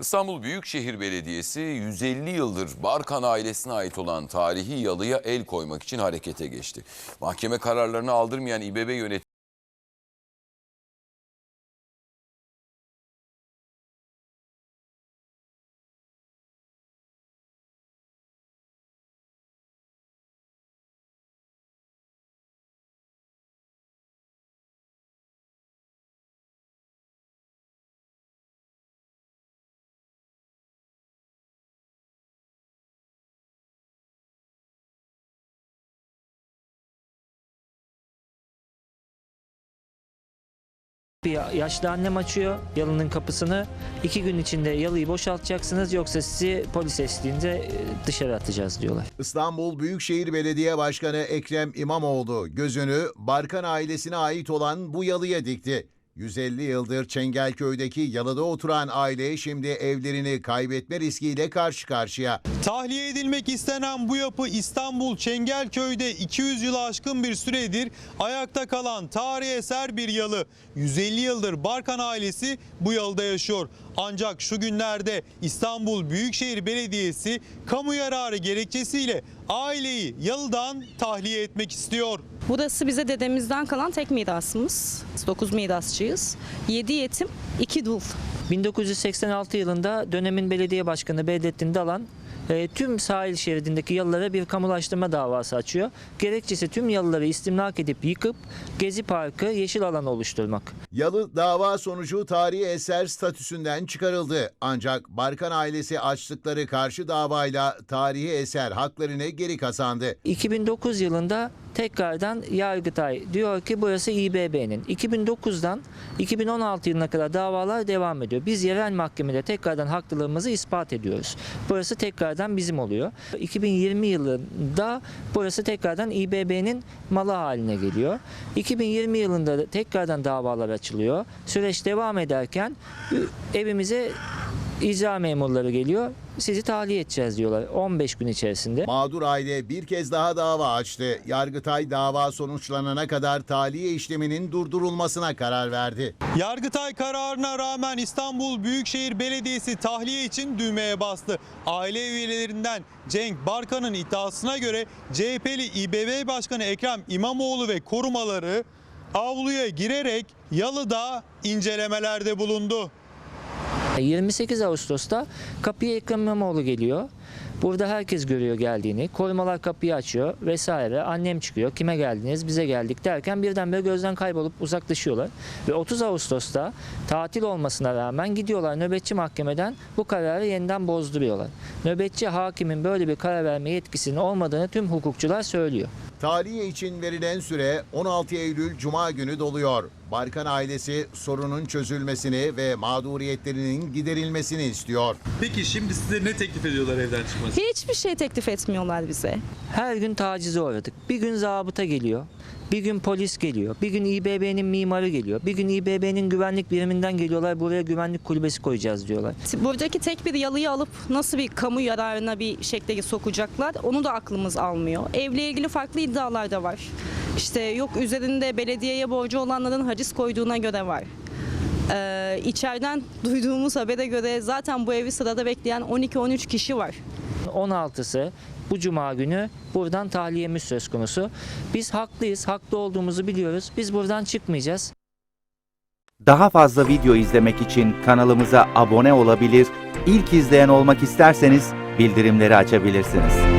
İstanbul Büyükşehir Belediyesi 150 yıldır Barkan ailesine ait olan tarihi yalıya el koymak için harekete geçti. Mahkeme kararlarını aldırmayan İBB yönetimi Bir yaşlı annem açıyor yalının kapısını. İki gün içinde yalıyı boşaltacaksınız yoksa sizi polis eşliğinde e, dışarı atacağız diyorlar. İstanbul Büyükşehir Belediye Başkanı Ekrem İmamoğlu gözünü Barkan ailesine ait olan bu yalıya dikti. 150 yıldır Çengelköy'deki yalıda oturan aile şimdi evlerini kaybetme riskiyle karşı karşıya. Tahliye edilmek istenen bu yapı İstanbul Çengelköy'de 200 yılı aşkın bir süredir ayakta kalan tarihi eser bir yalı. 150 yıldır Barkan ailesi bu yalıda yaşıyor. Ancak şu günlerde İstanbul Büyükşehir Belediyesi kamu yararı gerekçesiyle aileyi yalıdan tahliye etmek istiyor. Burası bize dedemizden kalan tek mirasımız. 9 mirasçıyız. 7 yetim, 2 dul. 1986 yılında dönemin belediye başkanı Bedrettin Dalan e, tüm sahil şeridindeki yalılara bir kamulaştırma davası açıyor. Gerekçesi tüm yalıları istimlak edip yıkıp Gezi Parkı yeşil alan oluşturmak. Yalı dava sonucu tarihi eser statüsünden çıkarıldı. Ancak Barkan ailesi açtıkları karşı davayla tarihi eser haklarını geri kazandı. 2009 yılında tekrardan Yargıtay diyor ki burası İBB'nin. 2009'dan 2016 yılına kadar davalar devam ediyor. Biz yerel mahkemede tekrardan haklılığımızı ispat ediyoruz. Burası tekrardan bizim oluyor. 2020 yılında burası tekrardan İBB'nin malı haline geliyor. 2020 yılında da tekrardan davalar açılıyor. Süreç devam ederken evimize icra memurları geliyor. Sizi tahliye edeceğiz diyorlar 15 gün içerisinde. Mağdur aile bir kez daha dava açtı. Yargıtay dava sonuçlanana kadar tahliye işleminin durdurulmasına karar verdi. Yargıtay kararına rağmen İstanbul Büyükşehir Belediyesi tahliye için düğmeye bastı. Aile üyelerinden Cenk Barkan'ın iddiasına göre CHP'li İBB Başkanı Ekrem İmamoğlu ve korumaları avluya girerek yalıda incelemelerde bulundu. 28 Ağustos'ta kapıya Ekrem İmamoğlu geliyor. Burada herkes görüyor geldiğini. Korumalar kapıyı açıyor vesaire. Annem çıkıyor. Kime geldiniz? Bize geldik derken birdenbire gözden kaybolup uzaklaşıyorlar. Ve 30 Ağustos'ta tatil olmasına rağmen gidiyorlar nöbetçi mahkemeden bu kararı yeniden bozduruyorlar. Nöbetçi hakimin böyle bir karar verme yetkisinin olmadığını tüm hukukçular söylüyor. Tahliye için verilen süre 16 Eylül Cuma günü doluyor. Barkan ailesi sorunun çözülmesini ve mağduriyetlerinin giderilmesini istiyor. Peki şimdi size ne teklif ediyorlar evden çıkması? Hiçbir şey teklif etmiyorlar bize. Her gün tacize uğradık. Bir gün zabıta geliyor. Bir gün polis geliyor. Bir gün İBB'nin mimarı geliyor. Bir gün İBB'nin güvenlik biriminden geliyorlar. Buraya güvenlik kulübesi koyacağız diyorlar. Buradaki tek bir yalıyı alıp nasıl bir kamu yararına bir şekle sokacaklar onu da aklımız almıyor. Evle ilgili farklı iddialar da var. İşte yok üzerinde belediyeye borcu olanların haciz koyduğuna göre var. Ee, içeriden duyduğumuz habere göre zaten bu evi sırada bekleyen 12-13 kişi var. 16'sı bu cuma günü buradan tahliyemiz söz konusu. Biz haklıyız, haklı olduğumuzu biliyoruz. Biz buradan çıkmayacağız. Daha fazla video izlemek için kanalımıza abone olabilir, ilk izleyen olmak isterseniz bildirimleri açabilirsiniz.